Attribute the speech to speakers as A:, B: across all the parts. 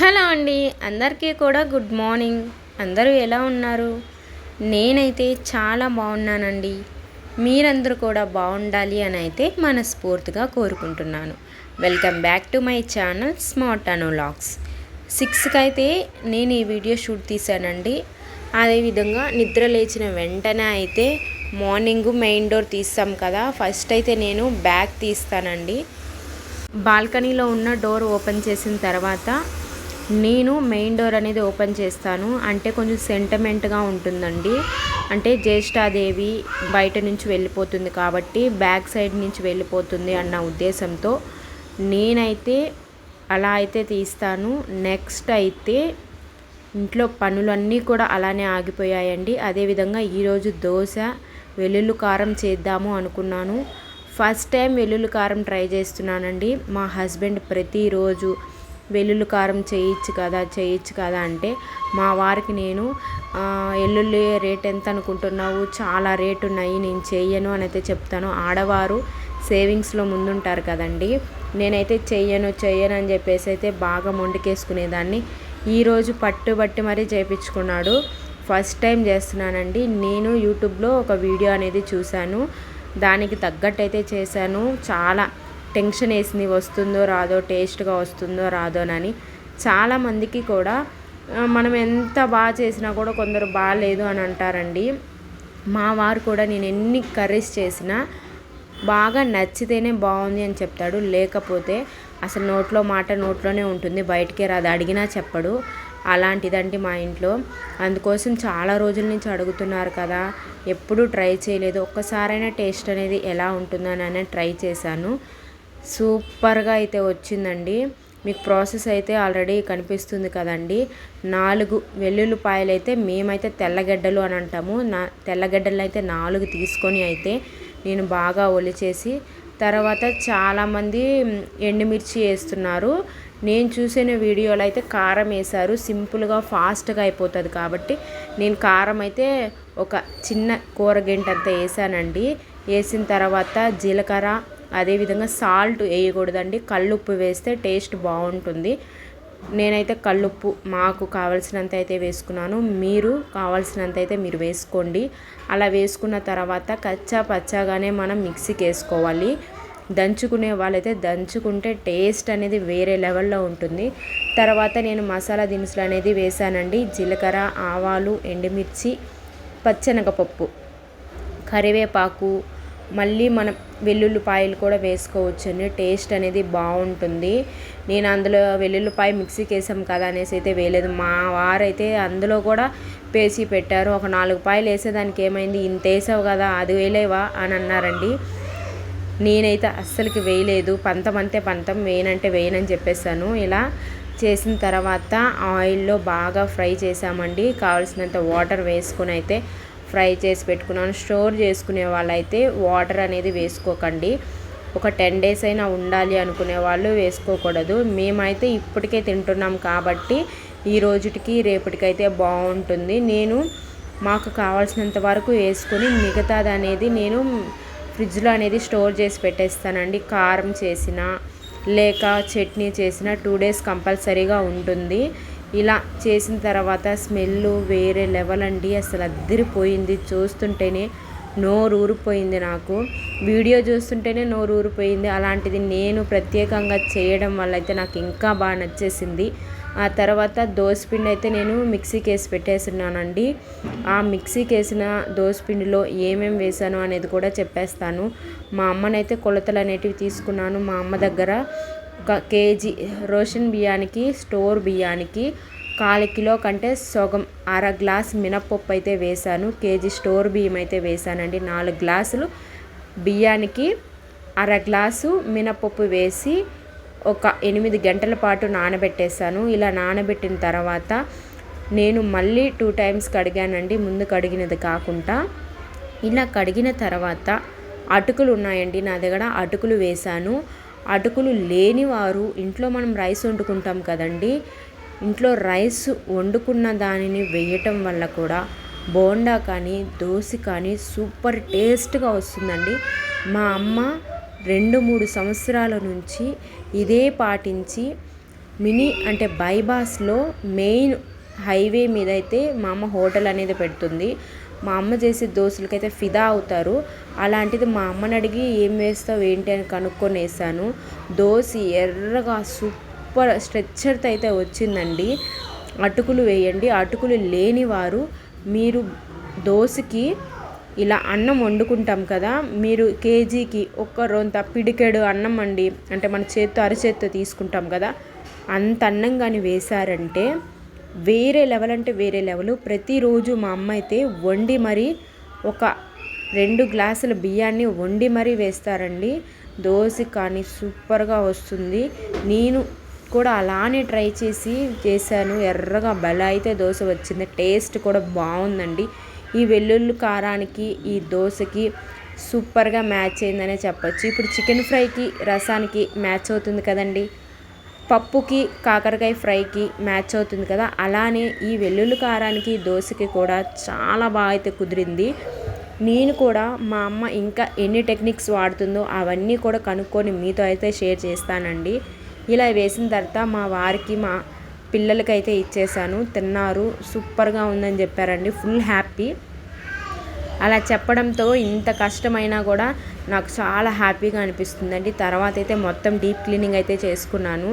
A: Hello అండి అందరికీ కూడా గుడ్ మార్నింగ్. అందరూ ఎలా ఉన్నారు? నేనైతే చాలా బాగున్నానండి. మీరందరూ కూడా బాగుండాలి అని అయితే మనస్ఫూర్తిగా కోరుకుంటున్నాను. Welcome back to my channel smart అనోలాగ్స్ సిక్స్కి అయితే నేను ఈ వీడియో షూట్ తీశానండి. అదేవిధంగా నిద్ర లేచిన వెంటనే అయితే మార్నింగ్ మెయిన్ డోర్ తీస్తాం కదా ఫస్ట్ అయితే నేను బ్యాగ్ తీస్తానండి. బాల్కనీలో ఉన్న డోర్ ఓపెన్ చేసిన తర్వాత నేను మెయిన్ డోర్ అనేది ఓపెన్ చేస్తాను. అంటే కొంచెం సెంటిమెంట్గా ఉంటుందండి. అంటే జ్యేష్ఠాదేవి బయట నుంచి వెళ్ళిపోతుంది కాబట్టి బ్యాక్ సైడ్ నుంచి వెళ్ళిపోతుంది అన్న ఉద్దేశంతో నేనైతే అలా అయితే తీస్తాను. నెక్స్ట్ అయితే ఇంట్లో పనులన్నీ కూడా అలానే ఆగిపోయాయండి. అదేవిధంగా ఈరోజు దోశ వెల్లుల్లి కారం చేద్దాము అనుకున్నాను. ఫస్ట్ టైం వెల్లుల్లి కారం ట్రై చేస్తున్నానండి. మా హస్బెండ్ ప్రతిరోజు వెల్లుల్లి కారం చేయొచ్చు కదా చేయొచ్చు కదా అంటే మా వారికి నేను ఎల్లుల్లి రేట్ ఎంత అనుకుంటున్నావు? చాలా రేట్ ఉన్నాయి నేను చేయను అని అయితే చెప్తాను. ఆడవారు సేవింగ్స్లో ముందుంటారు కదండి. నేనైతే చెయ్యను చెయ్యను అని చెప్పేసి అయితే బాగా మొండికేసుకునేదాన్ని. ఈరోజు పట్టుబట్టి మరీ చేయించుకున్నాడు ఫస్ట్ టైం చేస్తున్నానండి. నేను యూట్యూబ్లో ఒక వీడియో అనేది చూశాను. దానికి తగ్గట్టు అయితే చేశాను. చాలా టెన్షన్ వేసింది వస్తుందో రాదో టేస్ట్గా వస్తుందో రాదోనని చాలామందికి కూడా మనం ఎంత బాగా చేసినా కూడా కొందరు బాగాలేదు అని అంటారండి. మా వారు కూడా నేను ఎన్ని కర్రీస్ చేసినా బాగా నచ్చితేనే బాగుంది అని చెప్తాడు. లేకపోతే అసలు నోట్లో మాట నోట్లోనే ఉంటుంది. బయటికి రాదు. అడిగినా చెప్పడు. అలాంటిదండి మా ఇంట్లో. అందుకోసం చాలా రోజుల నుంచి అడుగుతున్నారు కదా ఎప్పుడూ ట్రై చేయలేదు. ఒక్కసారైనా టేస్ట్ అనేది ఎలా ఉంటుందని ట్రై చేశాను. సూపర్గా అయితే వచ్చిందండి. మీకు ప్రాసెస్ అయితే ఆల్రెడీ కనిపిస్తుంది కదండి. నాలుగు వెల్లుల్లిపాయలు అయితే మేమైతే తెల్లగడ్డలు అని అంటాము. నా తెల్లగడ్డలు అయితే నాలుగు తీసుకొని అయితే నేను బాగా ఒలిచేసి తర్వాత చాలామంది ఎండుమిర్చి వేస్తున్నారు. నేను చూసిన వీడియోలో అయితే కారం వేశారు. సింపుల్గా ఫాస్ట్గా అయిపోతుంది కాబట్టి నేను కారం అయితే ఒక చిన్న కూరగంట అంతా వేసానండి. వేసిన తర్వాత జీలకర్ర అదేవిధంగా సాల్ట్ వేయకూడదండి. కళ్ళుప్పు వేస్తే టేస్ట్ బాగుంటుంది. నేనైతే కళ్ళుప్పు మాకు కావలసినంత అయితే వేసుకున్నాను. మీరు కావాల్సినంత అయితే మీరు వేసుకోండి. అలా వేసుకున్న తర్వాత కచ్చా పచ్చాగానే మనం మిక్సీకి వేసుకోవాలి. దంచుకునే వాళ్ళైతే దంచుకుంటే టేస్ట్ అనేది వేరే లెవెల్లో ఉంటుంది. తర్వాత నేను మసాలా దినుసులు అనేది వేసానండి. జీలకర్ర ఆవాలు ఎండుమిర్చి పచ్చెనగపప్పు కరివేపాకు మళ్ళీ మనం వెల్లుల్లిపాయలు కూడా వేసుకోవచ్చండి. టేస్ట్ అనేది బాగుంటుంది. నేను అందులో వెల్లుల్లిపాయ మిక్సీకి వేసాం కదా అనేసి అయితే వేయలేదు. మా వారైతే అందులో కూడా పేసి పెట్టారు. ఒక నాలుగు పాయలు వేసేదానికి ఏమైంది? ఇంత వేసావు కదా అది వేయలేవా అని అన్నారండి. నేనైతే అస్సలకి వేయలేదు. పంతం అంతే పంతం వేయనంటే వేయనని చెప్పేసాను ఇలా చేసిన తర్వాత ఆయిల్లో బాగా ఫ్రై చేసామండి కావాల్సినంత వాటర్ వేసుకుని అయితే ఫ్రై చేసి పెట్టుకున్నాను. స్టోర్ చేసుకునే వాళ్ళైతే వాటర్ అనేది వేసుకోకండి. ఒక టెన్ డేస్ అయినా ఉండాలి అనుకునే వాళ్ళు వేసుకోకూడదు. మేమైతే ఇప్పటికే తింటున్నాం కాబట్టి ఈ రోజుటికి రేపటికైతే బాగుంటుంది. నేను మాకు కావాల్సినంత వరకు వేసుకొని మిగతాది అనేది నేను ఫ్రిడ్జ్లో అనేది స్టోర్ చేసి పెట్టేస్తానండి. కారం చేసిన లేక చట్నీ చేసిన టూ డేస్ కంపల్సరీగా ఉంటుంది. ఇలా చేసిన తర్వాత స్మెల్ వేరే లెవెల్ అండి. అసలు అద్దరిపోయింది. చూస్తుంటేనే నోరు ఊరిపోయింది నాకు. వీడియో చూస్తుంటేనే నోరు ఊరిపోయింది అలాంటిది నేను ప్రత్యేకంగా చేయడం వల్ల అయితే నాకు ఇంకా బాగా నచ్చేసింది. ఆ తర్వాత దోసపిండి అయితే నేను మిక్సీకి వేసి పెట్టేస్తున్నానండి. ఆ మిక్సీకి వేసిన దోసపిండిలో ఏమేమి వేసాను అనేది కూడా చెప్పేస్తాను. మా అమ్మనైతే కొలతలు అనేటివి తీసుకున్నాను. మా అమ్మ దగ్గర ఒక కేజీ రోషన్ బియ్యానికి స్టోర్ బియ్యానికి కాలు కిలో కంటే సగం అర గ్లాస్ మినప్పప్పు అయితే వేశాను. కేజీ స్టోర్ బియ్యం అయితే వేశానండి. నాలుగు గ్లాసులు బియ్యానికి అర గ్లాసు మినప్పప్పు వేసి ఒక ఎనిమిది గంటల పాటు నానబెట్టేశాను. ఇలా నానబెట్టిన తర్వాత నేను మళ్ళీ టూ టైమ్స్ కడిగానండి. ముందు కడిగినది కాకుండా ఇలా కడిగిన తర్వాత అటుకులు ఉన్నాయండి. నా దగ్గర అటుకులు వేశాను. అటుకులు లేనివారు ఇంట్లో మనం రైస్ వండుకుంటాం కదండి. ఇంట్లో రైస్ వండుకున్న దానిని వేయటం వల్ల కూడా బోండా కానీ దోశ కానీ సూపర్ టేస్ట్గా వస్తుందండి. మా అమ్మ రెండు మూడు సంవత్సరాల నుంచి ఇదే పాటించి మినీ అంటే బైబాస్లో మెయిన్ హైవే మీద అయితే మా అమ్మ హోటల్ అనేది పెడుతుంది. మా అమ్మ చేసే దోశలకైతే ఫిదా అవుతారు. అలాంటిది మా అమ్మని అడిగి ఏం వేస్తావు ఏంటి అని కనుక్కొని వేసాను దోశ ఎర్రగా సూపర్ స్ట్రెచ్చర్తో అయితే వచ్చిందండి. అటుకులు వేయండి. అటుకులు లేనివారు మీరు దోశకి ఇలా అన్నం వండుకుంటాం కదా మీరు కేజీకి ఒక్క రొంత పిడికెడు అన్నం అండి అంటే మన చేత్తో అరచేత్తో తీసుకుంటాం కదా అంత అన్నం కానీ వేశారంటే వేరే లెవెల్ అంటే వేరే లెవెల్. ప్రతిరోజు మా అమ్మ అయితే వండి మరీ ఒక రెండు గ్లాసుల బియ్యాన్ని వండి మరీ వేస్తారండి. దోశ కానీ సూపర్గా వస్తుంది. నేను కూడా అలానే ట్రై చేసి చేశాను. ఎర్రగా బల అయితే దోశ వచ్చింది. టేస్ట్ కూడా బాగుందండి. ఈ వెల్లుల్లి కారానికి ఈ దోశకి సూపర్గా మ్యాచ్ అయిందనే చెప్పచ్చు. ఇప్పుడు చికెన్ ఫ్రైకి రసానికి మ్యాచ్ అవుతుంది కదండి. పప్పుకి కాకరకాయ ఫ్రైకి మ్యాచ్ అవుతుంది కదా. అలానే ఈ వెల్లుల్లి కారానికి దోశకి కూడా చాలా బాగా అయితే కుదిరింది. నేను కూడా మా అమ్మ ఇంకా ఎన్ని టెక్నిక్స్ వాడుతుందో అవన్నీ కూడా కనుక్కొని మీతో అయితే షేర్ చేస్తానండి. ఇలా వేసిన తర్వాత మా వారికి మా పిల్లలకైతే ఇచ్చేసాను తిన్నారు. సూపర్గా ఉందని చెప్పారండి. Full happy. అలా చెప్పడంతో ఇంత కష్టమైనా కూడా నాకు చాలా హ్యాపీగా అనిపిస్తుందండి. తర్వాత అయితే మొత్తం డీప్ క్లీనింగ్ అయితే చేసుకున్నాను.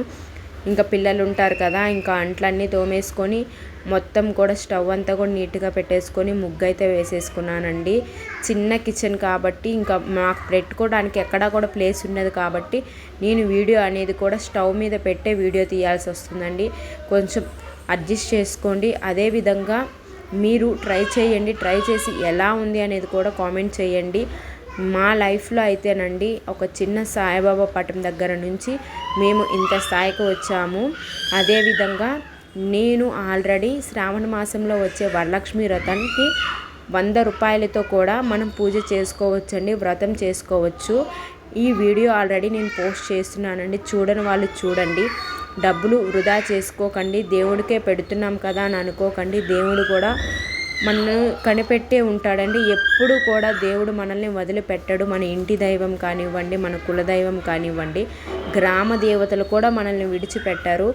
A: ఇంకా పిల్లలు ఉంటారు కదా ఇంకా అంట్లన్నీ తోమేసుకొని మొత్తం కూడా స్టవ్ అంతా కూడా నీట్గా పెట్టేసుకొని ముగ్గు అయితే వేసేసుకున్నానండి. చిన్న కిచెన్ కాబట్టి ఇంకా మాకు పెట్టుకోవడానికి ఎక్కడా కూడా ప్లేస్ ఉన్నది కాబట్టి నేను వీడియో అనేది కూడా స్టవ్ మీద పెట్టే వీడియో తీయాల్సి వస్తుందండి. కొంచెం అడ్జస్ట్ చేసుకోండి. అదేవిధంగా మీరు ట్రై చేయండి. ట్రై చేసి ఎలా ఉంది అనేది కూడా కామెంట్ చేయండి. మా లైఫ్లో అయితేనండి ఒక చిన్న సాయిబాబా పటం దగ్గర నుంచి మేము ఇంత స్థాయికి వచ్చాము. అదేవిధంగా నేను ఆల్రెడీ శ్రావణ మాసంలో వచ్చే వరలక్ష్మి వ్రతానికి వంద రూపాయలతో కూడా మనం పూజ చేసుకోవచ్చండి వ్రతం చేసుకోవచ్చు. ఈ వీడియో ఆల్రెడీ నేను పోస్ట్ చేస్తున్నానండి. చూడని వాళ్ళు చూడండి. డబ్బులు వృధా చేసుకోకండి. దేవుడికే పెడుతున్నాం కదా అని అనుకోకండి. దేవుడు కూడా మనల్ని కనిపెట్టే ఉంటాడండి. ఎప్పుడు కూడా దేవుడు మనల్ని వదిలిపెట్టడు. మన ఇంటి దైవం కానివ్వండి మన కులదైవం కానివ్వండి గ్రామ దేవతలు కూడా మనల్ని విడిచిపెట్టారు.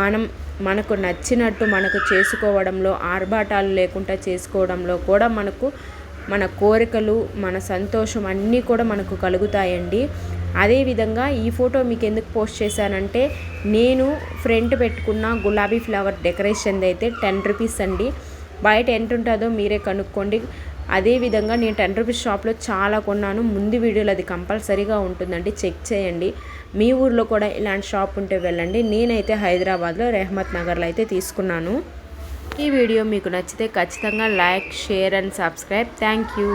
A: మనం మనకు నచ్చినట్టు మనకు చేసుకోవడంలో ఆర్భాటాలు లేకుండా చేసుకోవడంలో కూడా మనకు మన కోరికలు మన సంతోషం అన్నీ కూడా మనకు కలుగుతాయండి. అదేవిధంగా ఈ ఫోటో మీకు ఎందుకు పోస్ట్ చేశానంటే నేను ఫ్రంట్ పెట్టుకున్న గులాబీ ఫ్లవర్ డెకరేషన్ది అయితే టెన్ రూపీస్ అండి. బయట ఎంత ఉంటుందో మీరే కనుక్కోండి. అదేవిధంగా నేను టెన్ రూపీస్ షాప్లో చాలా కొన్నాను. ముందు వీడియోలో అది కంపల్సరీగా ఉంటుందండి. చెక్ చేయండి. మీ ఊర్లో కూడా ఇలాంటి షాప్ ఉంటే వెళ్ళండి. నేనైతే హైదరాబాద్లో రెహమత్ నగర్లో అయితే తీసుకున్నాను. ఈ వీడియో మీకు నచ్చితే ఖచ్చితంగా like share and subscribe. Thank you.